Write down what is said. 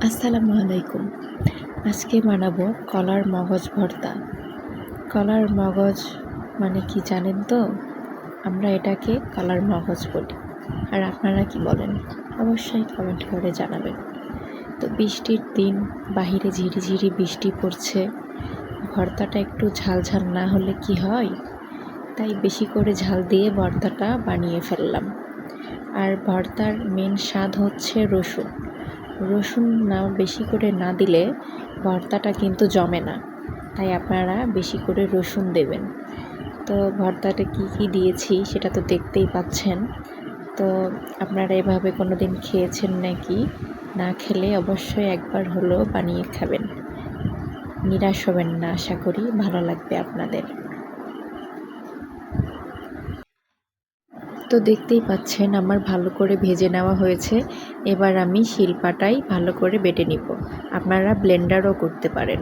আসসালামু আলাইকুম। আজকে বানাবো কলার মগজ ভর্তা। কলার মগজ মানে কি জানেন তো? আমরা এটাকে কলার মগজ বলি। আর আপনারা কি বলেন? অবশ্যই কমেন্ট করে জানাবেন। তো বৃষ্টির দিন বাহিরে ঝিরিঝিরি বৃষ্টি পড়ছে। ভর্তাটা একটু ঝাল ঝাল না হলে কি হয়? তাই বেশি করে ঝাল দিয়ে ভর্তাটা বানিয়ে ফেললাম। আর ভর্তার মেন স্বাদ হচ্ছে রসুন। রসুন না, বেশি করে না দিলে ভর্তাটা কিন্তু জমে না। তাই আপনারা বেশি করে রসুন দেবেন। তো ভর্তাটা কি কি দিয়েছি সেটা তো দেখতেই পাচ্ছেন। তো আপনারা এভাবে কোনো দিন খেয়েছেন নাকি? না খেলে অবশ্যই একবার হলেও বানিয়ে খাবেন। নিরাশ হবেন না, আশা করি। ভালো লাগবে আপনাদের। তো দেখতেই পাচ্ছেন আমার ভালো করে ভেজে নেওয়া হয়েছে। এবার আমি শিলপাটাই ভালো করে বেটে নিব। আপনারা ব্লেন্ডারও করতে পারেন।